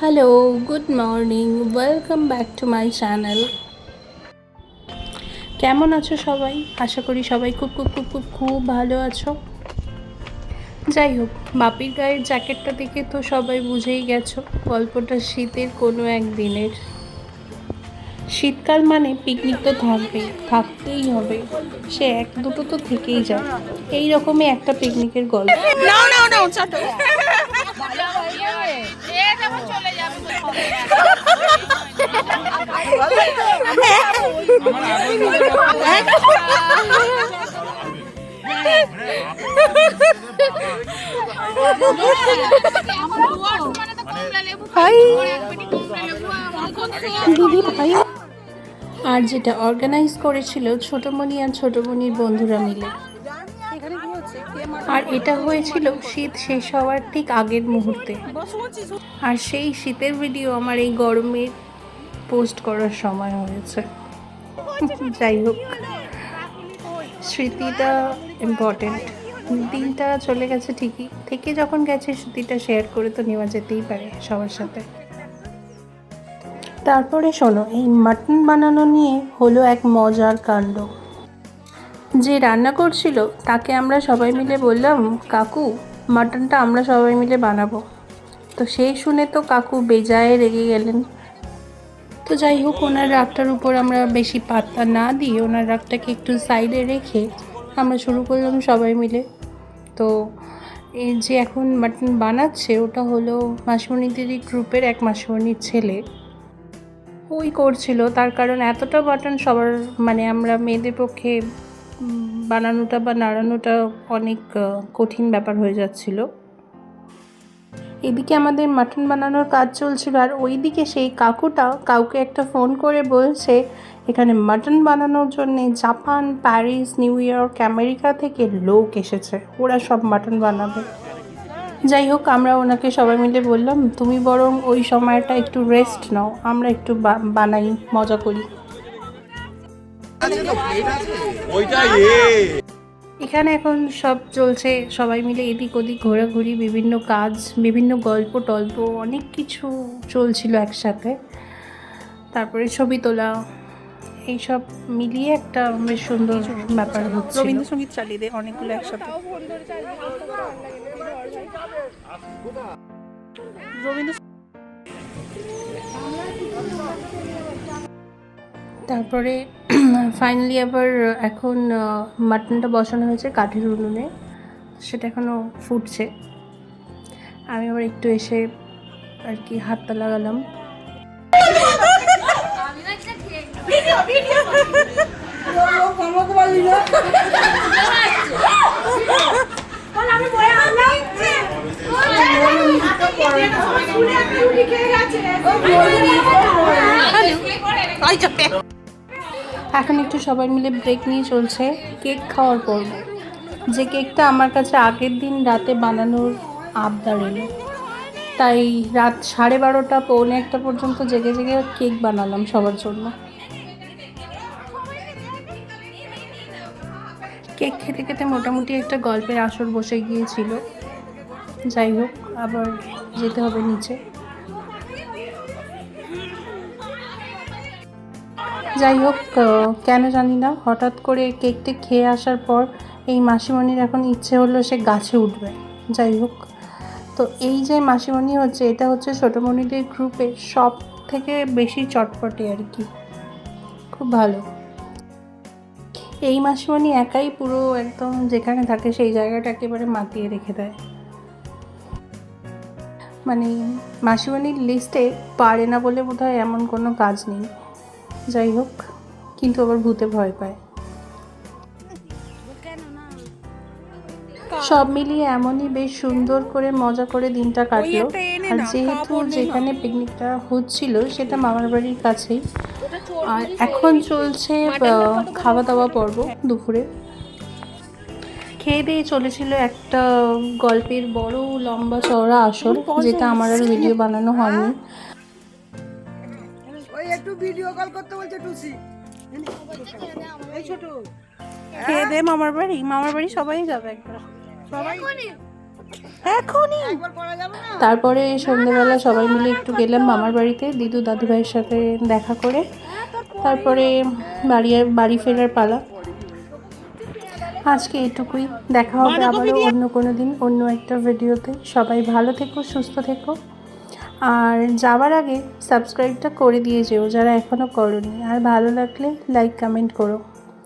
Hello good morning welcome back to my channel কেমন আছো সবাই? আশা করি সবাই খুব খুব খুব খুব খুব ভালো আছো। যাই হোক, বাপির গায়ের জ্যাকেটটা দেখে তো সবাই বুঝেই গেছো, গল্পটা শীতের কোনো একদিনের শীতকাল মানে পিকনিক তো থাকবেই, থাকতেই হবে। সে এক দুটো তো থেকেই যায়। এই রকমই একটা পিকনিকের গল্প। আর যেটা অর্গানাইজ করেছিল ছোটমণি আর ছোটমণির বন্ধুরা মিলে। আর এটা হয়েছিল শীত শেষ হওয়ার ঠিক আগের মুহূর্তে। আর সেই শীতের ভিডিও আমার এই গরমে পোস্ট করার সময় হয়েছে। যাই হোক, স্মৃতিটা ইম্পর্টেন্ট দিনটা চলে গেছে ঠিকই। থেকে যখন গেছে, স্মৃতিটা শেয়ার করে তো নেওয়া যেতেই পারে সবার সাথে। তারপরে শোনো, এই মাটন বানানো নিয়ে হলো এক মজার কাণ্ড। যে রান্না করছিল, তাকে আমরা সবাই মিলে বললাম, কাকু, মাটনটা আমরা সবাই মিলে বানাবো। তো সেই শুনে তো কাকু বেজায় রেগে গেলেন। তো যাই হোক, ওনার রাগটার উপর আমরা বেশি পাত্তা না দিয়ে ওনার রাগটাকে একটু সাইডে রেখে আমরা শুরু করলাম সবাই মিলে। তো এই যে এখন মাটন বানাচ্ছে, ওটা হলো মাসিমণিদেরই গ্রুপের এক মাসিমণির ছেলে। ওই করছিল, তার কারণ এতটা বাটন সবার মানে আমরা মেয়েদের পক্ষে বানানোটা বা নাড়ানোটা অনেক কঠিন ব্যাপার হয়ে যাচ্ছিল। এদিকে আমাদের মাটন বানানোর কাজ চলছিল আর ওইদিকে সেই কাকুটা কাউকে একটা ফোন করে বলছে, এখানে মাটন বানানোর জন্যে Japan, Paris, New York, America থেকে লোক এসেছে। ওরা সব মাটন বানাবে। যাই হোক, আমরা ওনাকে সবাই মিলে বললাম, তুমি বরং ওই সময়টা একটু রেস্ট নাও, আমরা একটু বানাই, মজা করি। এখানে এখন সব চলছে সবাই মিলে এদিক ওদিক ঘোরাঘুরি বিভিন্ন কাজ বিভিন্ন গল্প টল্প অনেক কিছু চলছিল একসাথে। তারপরে ছবি তোলা এইসব মিলিয়ে একটা বেশ সুন্দর ব্যাপার হচ্ছে রবীন্দ্রসঙ্গীত চালিয়ে দে অনেকগুলো একসাথে। রবীন্দ্র তারপরে ফাইনালি আবার এখন মাটনটা বসানো হয়েছে কাঠের উনুনে। সেটা এখনও ফুটছে। আমি আবার একটু এসে আর কি হাতটা লাগালাম। এখন একটু সবাই মিলে ব্রেক নিয়ে চলছে কেক খাওয়ার পর্ব। যে কেকটা আমার কাছে আগের দিন রাতে বানানোর আবদার এলো। তাই রাত সাড়ে বারোটা, পৌনে একটা পর্যন্ত জেগে জেগে কেক বানালাম সবার জন্য। কেক খেতে খেতে মোটামুটি একটা গল্পের আসর বসে গিয়েছিল। যাই হোক, আবার যেতে হবে নিচে। যাই হোক কেন জানি না, হঠাৎ করে কেকটা খেয়ে আসার পর এই মাসিমণির এখন ইচ্ছে হলো সে গাছে উঠবে। যাই হোক, তো এই যে মাসিমণি হচ্ছে, এটা হচ্ছে ছোটোমণিদের গ্রুপে সব থেকে বেশি চটপটে আর কি। খুব ভালো। এই মাসিমণি একাই পুরো একদম যেখানে থাকে সেই জায়গাটা একেবারে মাতিয়ে রেখে দেয়। মানে মাসিমণির লিস্টে পারে না বলে বোধহয় এমন কোনো কাজ নেই। যাই হোক কিন্তু আবার ভূতে ভয় পায়। সব মিলিয়ে এমনই বেশ সুন্দর করে মজা করে দিনটা কাটলো। আর যেহেতু। যেখানে পিকনিকটা হচ্ছিল সেটা মামার বাড়ির কাছেই। আর এখন চলছে খাওয়া দাওয়া পর্ব দুপুরে। খেয়ে দিয়ে চলেছিল একটা গল্পের বড় লম্বা চওড়া আসর যেটা আমার আর ভিডিও বানানো হয়নি। একটু ভিডিও কল করতে বলছে টুসি। এই ছোট। খেয়ে দে মামার বাড়ি মামার বাড়ি সবাই যাবে একবার। সবাই এখনই? একবার করা যাবে না? তারপরে সন্ধ্যেবেলা সবাই মিলে একটু গেলাম মামার বাড়িতে দিদু দাদু ভাইয়ের সাথে দেখা করে। তারপরে বাড়ি বাড়ি ফেরার পালা। আজকে এটুকুই দেখা হবে আবারও অন্য কোনো দিন অন্য একটা ভিডিওতে সবাই ভালো থেকো সুস্থ থেকো। আর যাওয়ার আগে সাবস্ক্রাইবটা করে দিয়ে যেও যারা এখনও করনি। আর ভালো লাগলে লাইক কমেন্ট করো।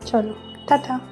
চলো, টাটা।